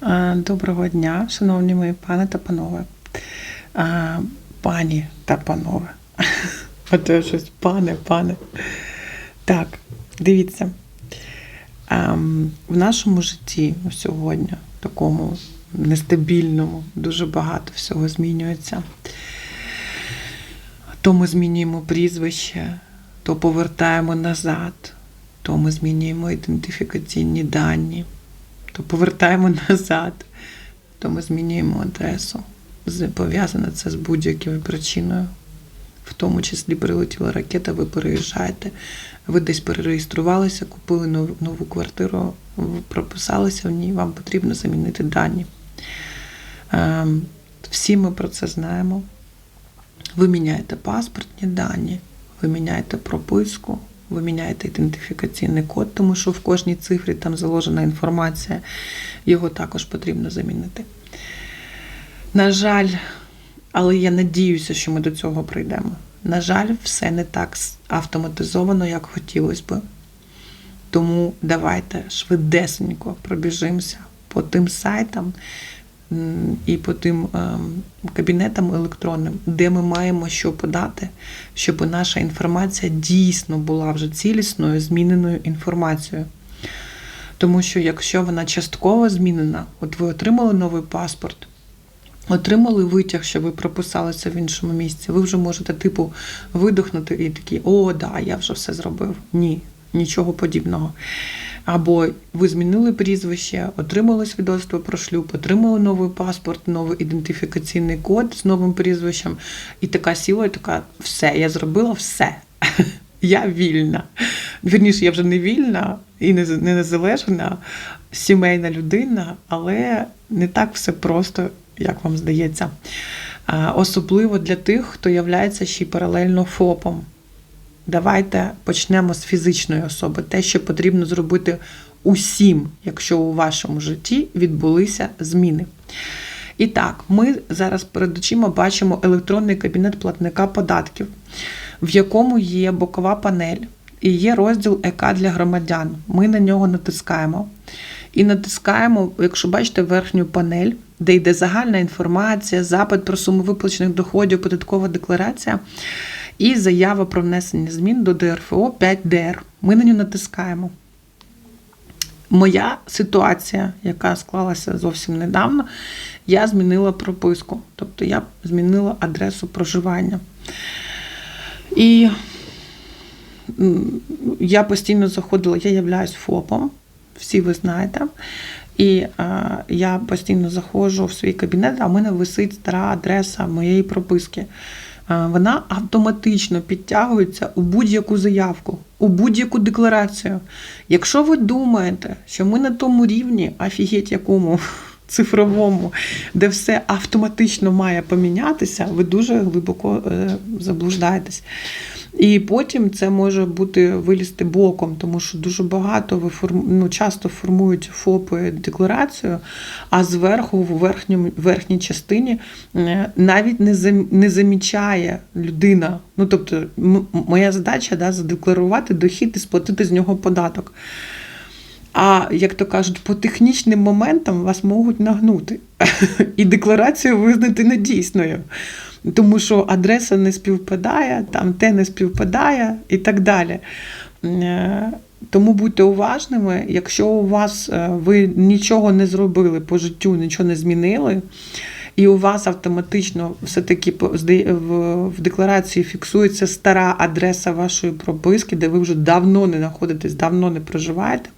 А, Доброго дня, шановні мої пани та панове. Пані та панове. А то щось пане, пане. Так, дивіться. Ем, В нашому житті сьогодні, такому нестабільному, дуже багато всього змінюється. То ми змінюємо прізвище, то повертаємо назад, то ми змінюємо ідентифікаційні дані, то повертаємо назад, то ми змінюємо адресу. Пов'язане це з будь-якою причиною. В тому числі прилетіла ракета, ви переїжджаєте, ви десь перереєструвалися, купили нову, нову квартиру, прописалися в ній, вам потрібно замінити дані. Ем, Всі ми про це знаємо. Ви міняєте паспортні дані, ви міняєте прописку, ви міняєте ідентифікаційний код, тому що в кожній цифрі там заложена інформація, його також потрібно замінити. На жаль, але я надіюся, що ми до цього прийдемо. На жаль, все не так автоматизовано, як хотілося би. Тому давайте швидесенько пробіжимося по тим сайтам і по тим ем, кабінетам електронним, де ми маємо що подати, щоб наша інформація дійсно була вже цілісною, зміненою інформацією. Тому що якщо вона частково змінена, от ви отримали новий паспорт, отримали витяг, що ви прописалися в іншому місці, ви вже можете, типу, видохнути і такі, о, да, я вже все зробив. Ні, нічого подібного. Або ви змінили прізвище, отримали свідоцтво про шлюб, отримали новий паспорт, новий ідентифікаційний код з новим прізвищем, і така сіла, і така, все, я зробила все. Я вільна. Вірніше, я вже не вільна і не не незалежна, сімейна людина, але не так все просто, як вам здається. Особливо для тих, хто являється ще й паралельно ФОПом. Давайте почнемо з фізичної особи. Те, що потрібно зробити усім, якщо у вашому житті відбулися зміни. І так, ми зараз перед очима бачимо електронний кабінет платника податків, в якому є бокова панель і є розділ ЕК для громадян. Ми на нього натискаємо. І натискаємо, якщо бачите, верхню панель, де йде загальна інформація, запит про суму виплачених доходів, податкова декларація і заява про внесення змін до ДРФО 5ДР. Ми на нього натискаємо. Моя ситуація, яка склалася зовсім недавно, я змінила прописку, тобто я змінила адресу проживання. І я постійно заходила, я являюсь ФОПом, всі ви знаєте. І е, я постійно заходжу в свій кабінет, а в мене висить стара адреса моєї прописки. Е, Вона автоматично підтягується у будь-яку заявку, у будь-яку декларацію. Якщо ви думаєте, що ми на тому рівні, офігеть якому цифровому, де все автоматично має помінятися, ви дуже глибоко е, заблуждаєтесь. І потім це може бути вилізти боком, тому що дуже багато ви ну, часто формують ФОПи декларацію, а зверху, в верхньому, верхній частині е, навіть не, зам... не замічає людина. Ну, тобто, моя задача да, задекларувати дохід і сплатити з нього податок. А як то кажуть, по технічним моментам вас можуть нагнути і декларацію визнати недійсною. Тому що адреса не співпадає, там те не співпадає і так далі. Е, Тому будьте уважними, якщо у вас е, ви нічого не зробили по життю, нічого не змінили, і у вас автоматично все-таки в, декларації фіксується стара адреса вашої прописки, де ви вже давно не знаходитесь, давно не проживаєте,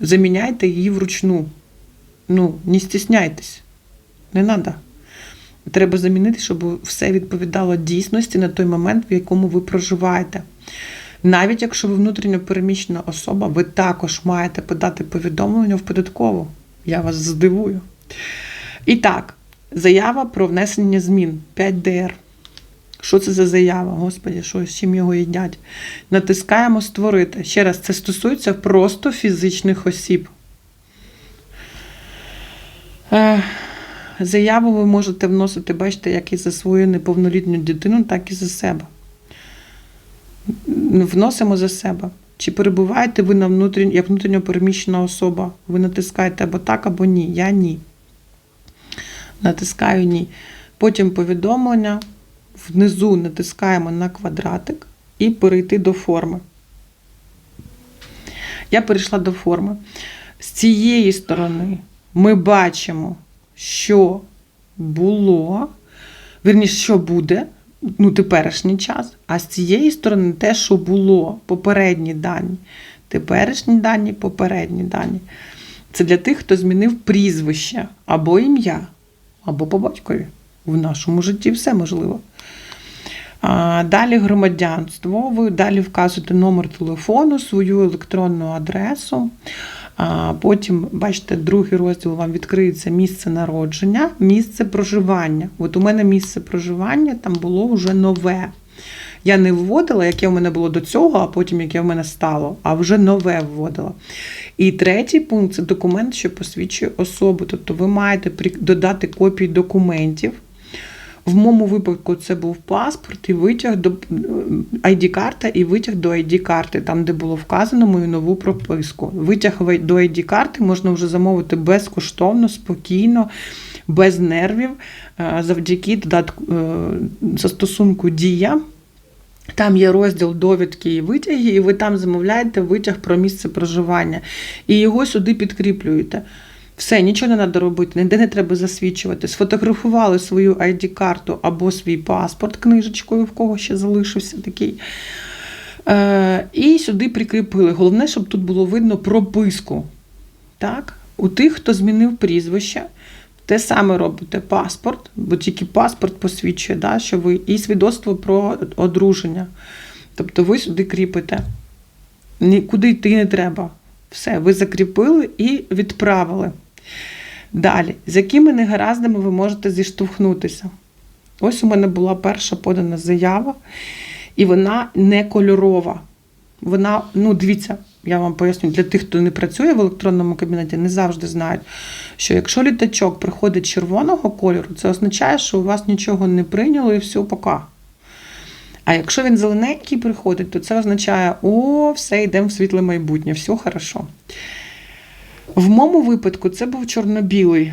заміняйте її вручну. Ну, не стісняйтесь, не треба. Треба замінити, щоб все відповідало дійсності на той момент, в якому ви проживаєте. Навіть якщо ви внутрішньо переміщена особа, ви також маєте подати повідомлення в податкову. Я вас здивую. І так, заява про внесення змін 5ДР. Що це за заява? Господі, що чим його їдять? Натискаємо створити. Ще раз, це стосується просто фізичних осіб. Е, Заяву ви можете вносити, бачите, як і за свою неповнолітню дитину, так і за себе. Вносимо за себе. Чи перебуваєте ви на внутрішньо, як внутрішньо переміщена особа? Ви натискаєте або так, або ні. Я ні. Натискаю ні. Потім повідомлення. Внизу натискаємо на квадратик і перейти до форми. Я перейшла до форми. З цієї сторони ми бачимо, що було, вірніше, що буде, ну, теперішній час, а з цієї сторони те, що було, попередні дані. Теперішні дані, попередні дані. Це для тих, хто змінив прізвище або ім'я, або по батькові. В нашому житті все можливо. Далі громадянство. Ви далі вказуєте номер телефону, свою електронну адресу. А, Потім, бачите, другий розділ вам відкриється місце народження, місце проживання. От у мене місце проживання там було вже нове. Я не вводила, яке в мене було до цього, а потім яке в мене стало, а вже нове вводила. І третій пункт це документ, що посвідчує особу. Тобто ви маєте додати копії документів. В моєму випадку це був паспорт і витяг до ID-карта і витяг до ID-карти, там, де було вказано мою нову прописку. Витяг до ID-карти можна вже замовити безкоштовно, спокійно, без нервів, е, завдяки додатку е, застосунку Дія. Там є розділ довідки і витяги, і ви там замовляєте витяг про місце проживання. І його сюди підкріплюєте. Все, нічого не треба робити, ніде не треба засвідчувати. Сфотографували свою ID-карту або свій паспорт книжечкою, в кого ще залишився такий. Е, і сюди прикріпили. Головне, щоб тут було видно прописку. Так? У тих, хто змінив прізвище, те саме робите паспорт, бо тільки паспорт посвідчує, да, що ви, і свідоцтво про одруження. Тобто ви сюди кріпите. Нікуди йти не треба. Все, ви закріпили і відправили. Далі, з якими негараздами ви можете зіштовхнутися? Ось у мене була перша подана заява, і вона не кольорова. Вона, ну, дивіться, я вам поясню, для тих, хто не працює в електронному кабінеті, не завжди знають, що якщо літачок приходить червоного кольору, це означає, що у вас нічого не прийняло і все, пока. А якщо він зелененький приходить, то це означає, о, все, йдемо в світле майбутнє, все хорошо. В моєму випадку це був чорно-білий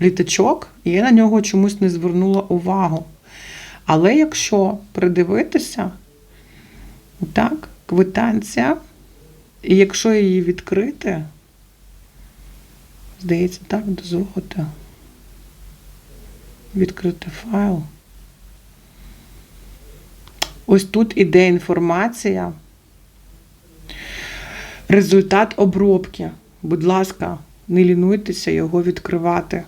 літачок, і я на нього чомусь не звернула увагу. Але якщо придивитися, так, квитанція, і якщо її відкрити, здається, так, дозволити відкрити файл. Ось тут іде інформація. Результат обробки. Будь ласка, не лінуйтеся його відкривати.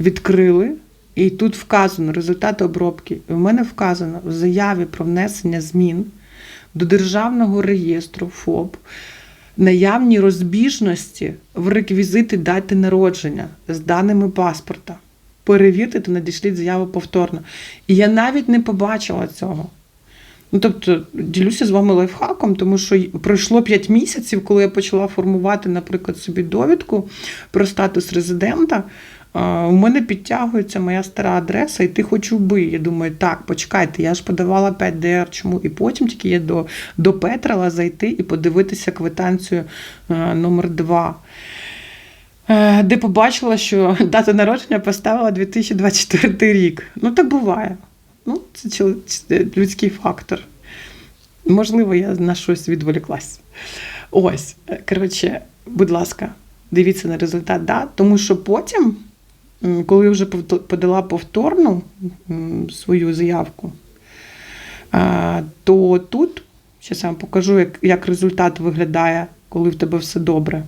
Відкрили, і тут вказано результат обробки. І в мене вказано в заяві про внесення змін до Державного реєстру ФОП наявні розбіжності в реквізити дати народження з даними паспорта. Перевірте та надішліть заяву повторно. І я навіть не побачила цього. Ну, тобто, ділюся з вами лайфхаком, тому що пройшло 5 місяців, коли я почала формувати, наприклад, собі довідку про статус резидента. У мене підтягується моя стара адреса, і ти хочу би. Я думаю, так, почекайте, я ж подавала 5 ДР, чому? І потім тільки я до, до Петрала зайти і подивитися квитанцію номер 2 Е, де побачила, що дату народження поставила 2024 рік. Ну, так буває. Ну, це людський фактор. Можливо, я на щось відволіклась. Ось, коротше, будь ласка, дивіться на результат, да? тому що потім, коли я вже подала повторну свою заявку, то тут, зараз я вам покажу, як, як результат виглядає, коли в тебе все добре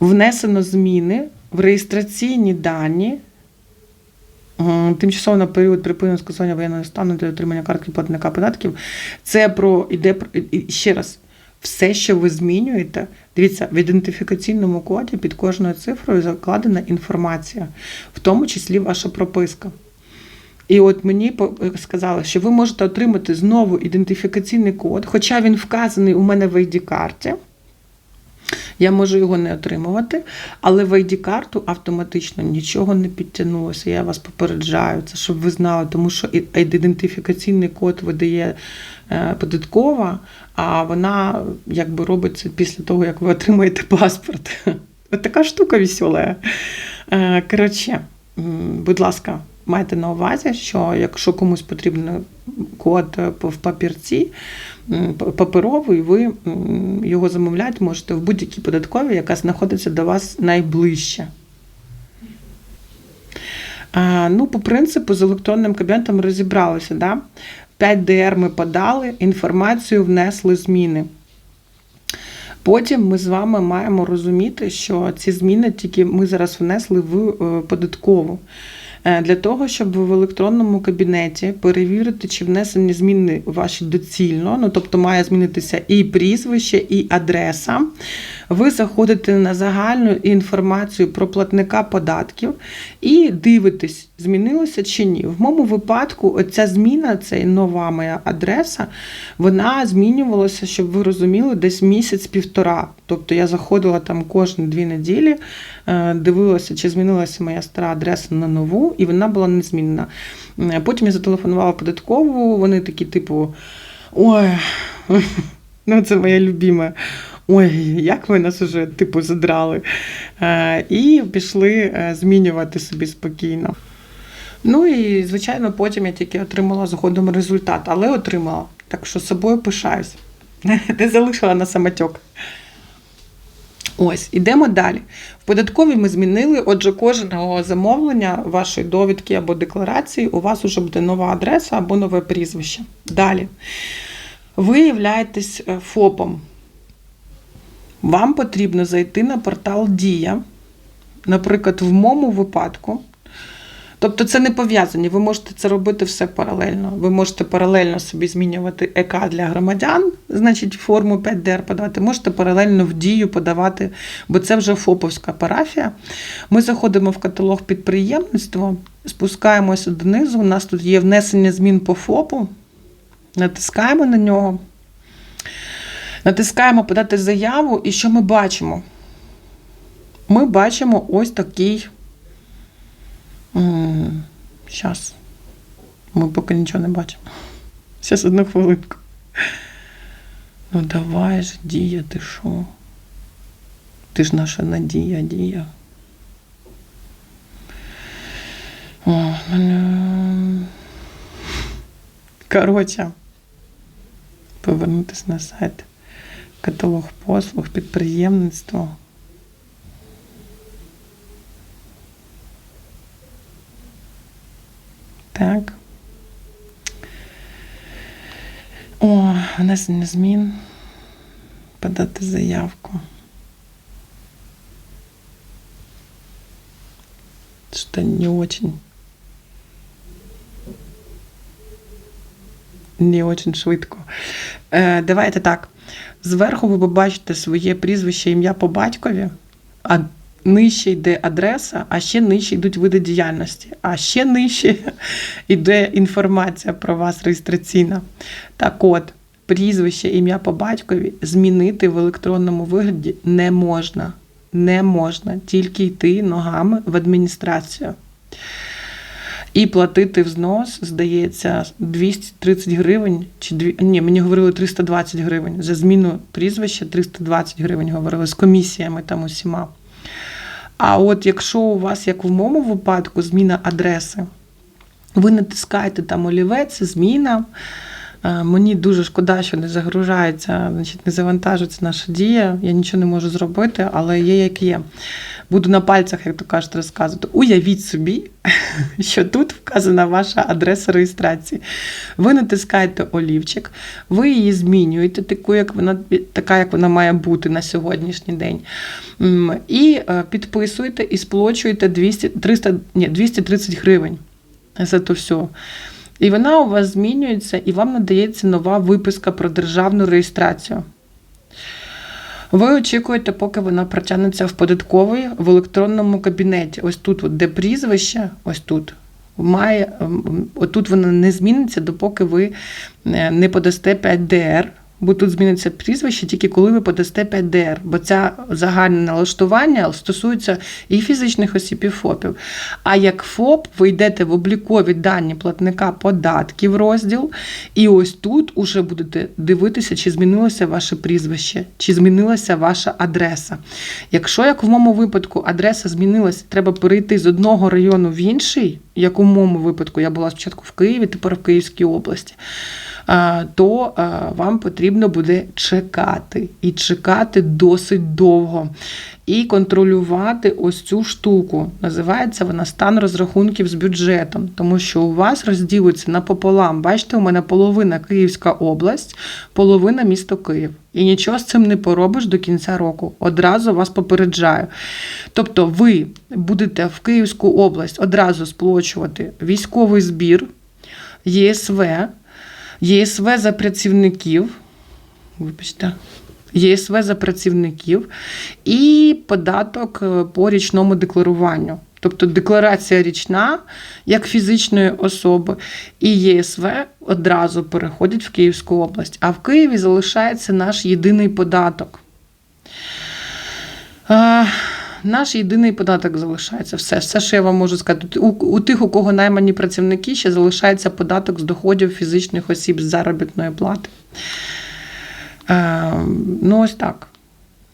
внесено зміни в реєстраційні дані. М, Тимчасово на період припинення скасування воєнного стану для отримання картки платника податків. Це про іде ще раз. Все, що ви змінюєте, дивіться, в ідентифікаційному коді під кожною цифрою закладена інформація, в тому числі ваша прописка. І от мені по- сказали, що ви можете отримати знову ідентифікаційний код, хоча він вказаний у мене в ID-карті. Я можу його не отримувати, але в ID-карту автоматично нічого не підтягнулося. Я вас попереджаю, це щоб ви знали, тому що ідентифікаційний код видає е, податкова, а вона якби робиться після того, як ви отримаєте паспорт. От така штука весела. Е, Коротше, будь ласка, майте на увазі, що якщо комусь потрібен код в папірці, паперовий, ви його замовляти можете в будь-якій податковій, яка знаходиться до вас найближче. А, ну, по принципу, з електронним кабінетом розібралися. Да? 5DR ми подали, інформацію внесли зміни. Потім ми з вами маємо розуміти, що ці зміни тільки ми зараз внесли в е, податкову. Е, Для того, щоб в електронному кабінеті перевірити, чи внесені зміни ваші доцільно, ну тобто має змінитися і прізвище, і адреса. Ви заходите на загальну інформацію про платника податків і дивитесь, змінилося чи ні. В моєму випадку, оця зміна, це нова моя адреса, вона змінювалася, щоб ви розуміли, десь місяць-півтора. Тобто я заходила там кожні дві неділі, е, дивилася, чи змінилася моя стара адреса на нову, і вона була незмінна. Е, Потім я зателефонувала податкову, вони такі, типу, ой, ну це моя любима. Ой, як ви нас уже типу задрали. Е, і пішли е, змінювати собі спокійно. Ну і, звичайно, потім я тільки отримала згодом результат, але отримала. Так що собою пишаюсь. Не залишила на самотьок. Ось, ідемо далі. В податковій ми змінили. Отже, кожного замовлення вашої довідки або декларації у вас вже буде нова адреса або нове прізвище. Далі. Ви являєтесь е, ФОПом. Вам потрібно зайти на портал Дія. Наприклад, в моєму випадку. Тобто це не пов'язані. Ви можете це робити все паралельно. Ви можете паралельно собі змінювати ЕК для громадян, значить форму 5ДР подавати. Можете паралельно в дію подавати, бо це вже ФОПовська парафія. Ми заходимо в каталог підприємництва, спускаємося донизу. У нас тут є внесення змін по ФОПу. Натискаємо на нього. Натискаємо подати заяву, і що ми бачимо? Ми бачимо ось такий. Зараз. Ми поки нічого не бачимо. Зараз одну хвилинку. Ну давай ж, дія, ти що? Ти ж наша надія, дія. Коротше, повернутися на сайт. Каталог послуг, підприємництво. Так. О, внесення змін. Подати заявку. Что не очень. Не очень швидко. Е, давайте так. Зверху ви побачите своє прізвище, ім'я по батькові, а нижче йде адреса, а ще нижче йдуть види діяльності, а ще нижче йде інформація про вас реєстраційна. Так от, прізвище, ім'я по батькові змінити в електронному вигляді не можна. Не можна тільки йти ногами в адміністрацію. І платити взнос, здається, 230 гривень. Чи дві... Ні, мені говорили 320 гривень. За зміну прізвища 320 гривень говорили з комісіями там усіма. А от якщо у вас, як в моєму випадку, зміна адреси, ви натискаєте там олівець, зміна. Е, Мені дуже шкода, що не загружається, значить, не завантажується наша дія. Я нічого не можу зробити, але є як є. Буду на пальцях, як то кажуть, розказувати. Уявіть собі, що тут вказана ваша адреса реєстрації. Ви натискаєте олівчик, ви її змінюєте, таку, як вона, така, як вона має бути на сьогоднішній день. І е, підписуєте і сплачуєте 200, 300, ні, 230 гривень за то все. І вона у вас змінюється, і вам надається нова виписка про державну реєстрацію. Ви очікуєте, поки вона протягнеться в податковий в електронному кабінеті. Ось тут, от, де прізвище, ось тут. Має, отут вона не зміниться, допоки ви е, не подасте 5ДР бо тут зміниться прізвище тільки коли ви подасте 5ДР, бо це загальне налаштування стосується і фізичних осіб, і ФОПів. А як ФОП, ви йдете в облікові дані платника податків розділ, і ось тут уже будете дивитися, чи змінилося ваше прізвище, чи змінилася ваша адреса. Якщо, як в моєму випадку, адреса змінилася, треба перейти з одного району в інший, як у моєму випадку, я була спочатку в Києві, тепер в Київській області, то вам потрібно буде чекати. І чекати досить довго. І контролювати ось цю штуку. Називається вона стан розрахунків з бюджетом, тому що у вас розділиться напополам. Бачите, у мене половина Київська область, половина місто Київ. І нічого з цим не поробиш до кінця року. Одразу вас попереджаю. Тобто, ви будете в Київську область одразу сплачувати військовий збір, ЄСВ, ЄСВ за працівників. Вибачте. ЄСВ за працівників і податок е, по річному декларуванню. Тобто декларація річна як фізичної особи, і ЄСВ одразу переходять в Київську область. А в Києві залишається наш єдиний податок. Наш єдиний податок залишається. Все, все, що я вам можу сказати. У, у тих, у кого наймані працівники, ще залишається податок з доходів фізичних осіб з заробітної плати. Е, ну, ось так.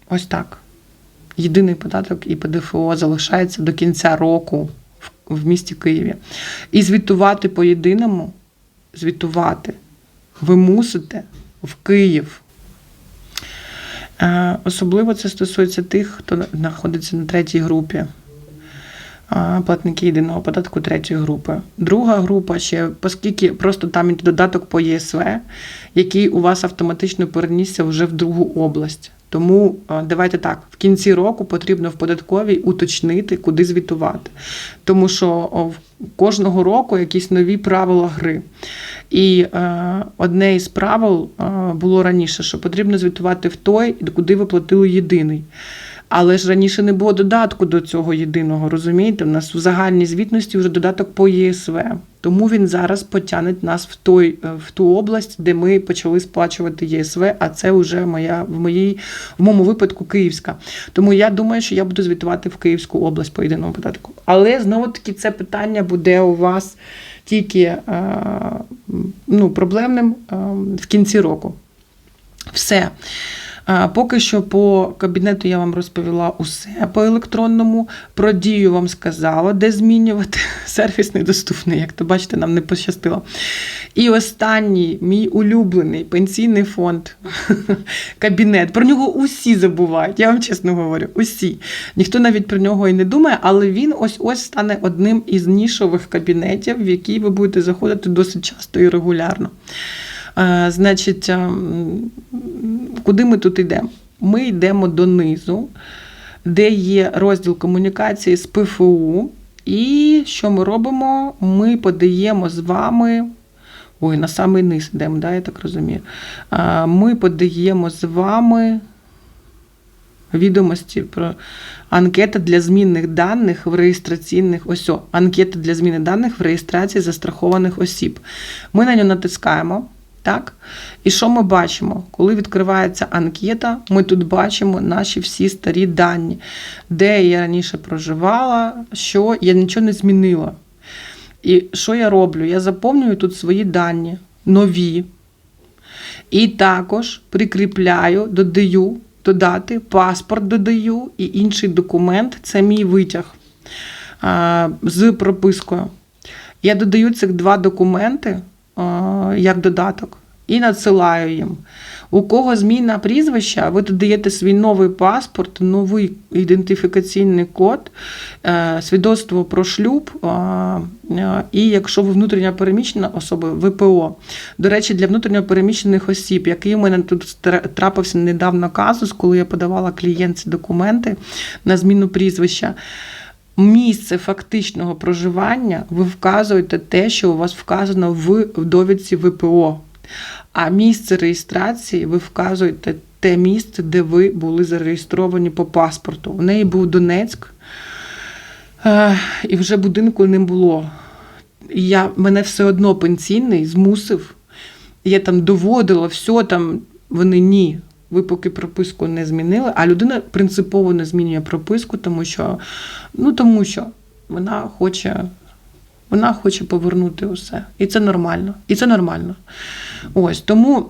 Ось так. Єдиний податок і ПДФО залишається до кінця року в, в місті Києві. І звітувати по єдиному, звітувати ви мусите в Київ. Е, Особливо це стосується тих, хто знаходиться на третій групі. Платники єдиного податку третьої групи. Друга група ще, оскільки просто там є додаток по ЄСВ, який у вас автоматично перенісся вже в другу область. Тому давайте так, в кінці року потрібно в податковій уточнити, куди звітувати. Тому що кожного року якісь нові правила гри. І е, одне із правил е, було раніше, що потрібно звітувати в той, куди ви платили єдиний. Але ж раніше не було додатку до цього єдиного, розумієте? У нас в загальній звітності вже додаток по ЄСВ. Тому він зараз потягне нас в той е, в ту область, де ми почали сплачувати ЄСВ, а це вже моя в моїй в моєму випадку Київська. Тому я думаю, що я буду звітувати в Київську область по єдиному податку. Але знову таки це питання буде у вас тільки е, ну, проблемним е, в кінці року. Все. Поки що по кабінету я вам розповіла усе по електронному. Про дію вам сказала, де змінювати. Сервіс недоступний, як то бачите, нам не пощастило. І останній мій улюблений пенсійний фонд, кабінет. Про нього усі забувають, я вам чесно говорю, усі. Ніхто навіть про нього і не думає, але він ось-ось стане одним із нішових кабінетів, в який ви будете заходити досить часто і регулярно. А, Значить, куди ми тут йдемо? Ми йдемо донизу, де є розділ комунікації з ПФУ. І що ми робимо? Ми подаємо з вами. Ой, на самий низ йдемо, да, я так розумію. Ми подаємо з вами відомості про анкета для змінних даних в реєстраційних ось, анкета для зміни даних в реєстрації застрахованих осіб. Ми на нього натискаємо. Так? І що ми бачимо? Коли відкривається анкета, ми тут бачимо наші всі старі дані, де я раніше проживала, що я нічого не змінила. І що я роблю? Я заповнюю тут свої дані, нові. І також прикріпляю, додаю, додати, паспорт додаю і інший документ це мій витяг з пропискою. Я додаю цих два документи як додаток і надсилаю їм. У кого зміна прізвища, ви додаєте свій новий паспорт, новий ідентифікаційний код, е, свідоцтво про шлюб, і якщо ви внутрішньо переміщена особа, ВПО. До речі, для внутрішньо переміщених осіб, який у мене тут трапився недавно казус, коли я подавала клієнтці документи на зміну прізвища місце фактичного проживання ви вказуєте те, що у вас вказано в довідці ВПО. А місце реєстрації ви вказуєте те місце, де ви були зареєстровані по паспорту. У неї був Донецьк, е, і вже будинку не було. Я, Мене все одно пенсійний змусив. Я там доводила все там вони ні. Ви поки прописку не змінили, а людина принципово не змінює прописку, тому що, ну тому що вона хоче, вона хоче повернути усе. І це нормально. І це нормально. Ось тому.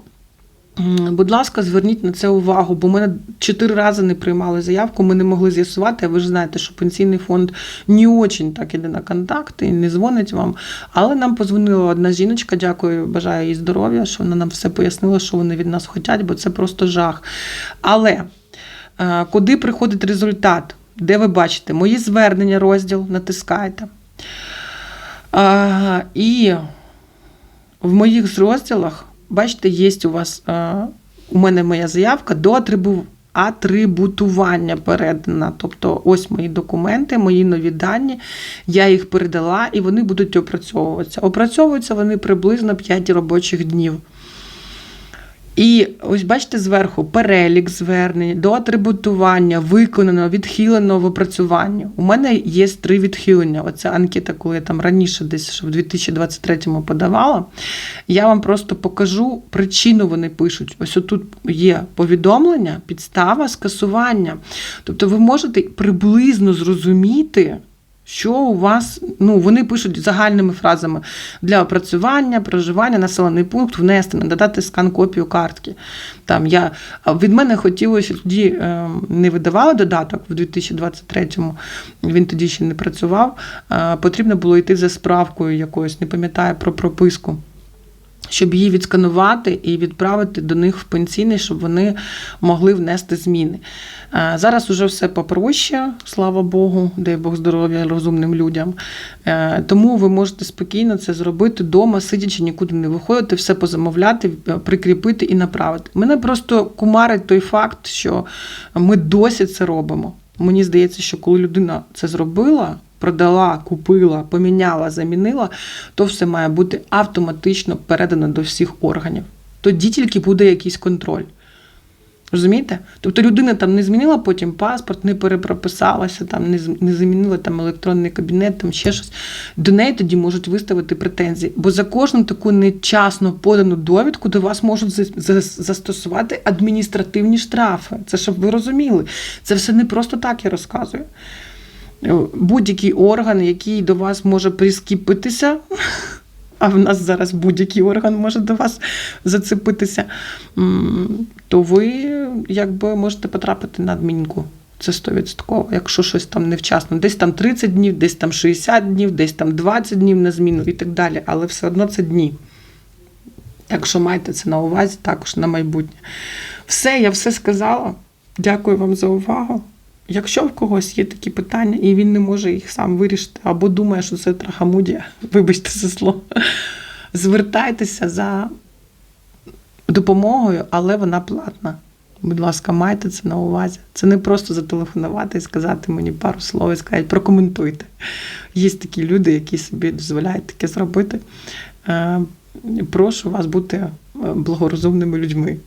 Будь ласка, зверніть на це увагу, бо мене чотири рази не приймали заявку, ми не могли з'ясувати. А ви ж знаєте, що пенсійний фонд не очень так іде на контакти не дзвонить вам. Але нам позвонила одна жіночка, дякую, бажаю їй здоров'я, що вона нам все пояснила, що вони від нас хочуть, бо це просто жах. Але е, куди приходить результат? Де ви бачите? Мої звернення, розділ натискайте. А, і в моїх розділах, бачите, є у вас а, у мене моя заявка до атрибу, атрибутування передана. Тобто, ось мої документи, мої нові дані. Я їх передала, і вони будуть опрацьовуватися. Опрацьовуються вони приблизно 5 робочих днів. І ось бачите зверху перелік звернень до атрибутування, виконано, відхилено в опрацюванні. У мене є три відхилення. Оця анкета, коли я там раніше, десь ще в 2023-му подавала. Я вам просто покажу причину. Вони пишуть. Ось тут є повідомлення, підстава скасування. Тобто, ви можете приблизно зрозуміти. Що у вас, ну вони пишуть загальними фразами для опрацювання, проживання, населений пункт, внести, надати скан копію картки. Там я від мене хотілося тоді е, не видавали додаток в 2023-му, він тоді ще не працював. Е, потрібно було йти за справкою якоюсь, не пам'ятаю про прописку. Щоб її відсканувати і відправити до них в пенсійний, щоб вони могли внести зміни. Е, Зараз уже все попроще, слава Богу, дай Бог здоров'я розумним людям. Е, Тому ви можете спокійно це зробити вдома, сидячи, нікуди не виходити, все позамовляти, прикріпити і направити. Мене просто кумарить той факт, що ми досі це робимо. Мені здається, що коли людина це зробила, продала, купила, поміняла, замінила, то все має бути автоматично передано до всіх органів. Тоді тільки буде якийсь контроль. Розумієте? Тобто людина там не змінила потім паспорт, не перепрописалася, там не, не замінила там електронний кабінет, там ще щось. До неї тоді можуть виставити претензії. Бо за кожну таку нечасно подану довідку до вас можуть за- за- застосувати адміністративні штрафи. Це щоб ви розуміли. Це все не просто так я розказую. Будь-який орган, який до вас може прискіпитися, а в нас зараз будь-який орган може до вас зацепитися, то ви якби можете потрапити на адмінку. Це 100%, якщо щось там невчасно. Десь там 30 днів, десь там 60 днів, десь там 20 днів на зміну і так далі. Але все одно це дні. Так що майте це на увазі також на майбутнє. Все, я все сказала. Дякую вам за увагу. Якщо в когось є такі питання, і він не може їх сам вирішити, або думає, що це трахамудія, вибачте за слово, звертайтеся за допомогою, але вона платна. Будь ласка, майте це на увазі. Це не просто зателефонувати і сказати мені пару слов і сказати, прокоментуйте. Є такі люди, які собі дозволяють таке зробити. Е, Прошу вас бути е, благорозумними людьми.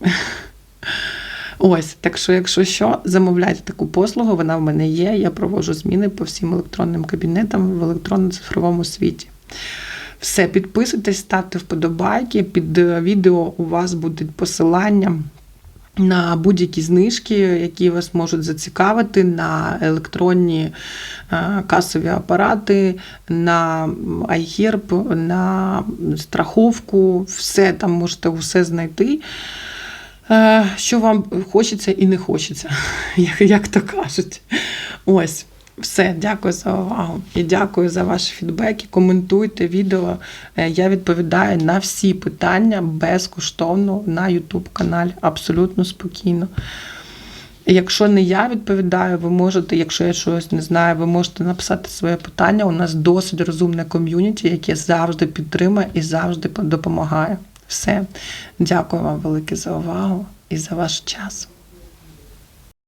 Ось, так що, якщо що, замовляйте таку послугу, вона в мене є. Я проводжу зміни по всім електронним кабінетам в електронно-цифровому світі. Все, підписуйтесь, ставте вподобайки. Під е, відео у вас будуть посилання на будь-які знижки, які вас можуть зацікавити, на електронні е, касові апарати, на iHerb, на страховку. Все там можете усе знайти. Е, Що вам хочеться і не хочеться, як, як то кажуть. Ось. Все, дякую за увагу і дякую за ваші фідбеки. Коментуйте відео. Е, Я відповідаю на всі питання безкоштовно на YouTube каналі, абсолютно спокійно. Якщо не я відповідаю, ви можете, якщо я щось не знаю, ви можете написати своє питання. У нас досить розумне ком'юніті, яке завжди підтримує і завжди допомагає. Все. Дякую вам велике за увагу і за ваш час.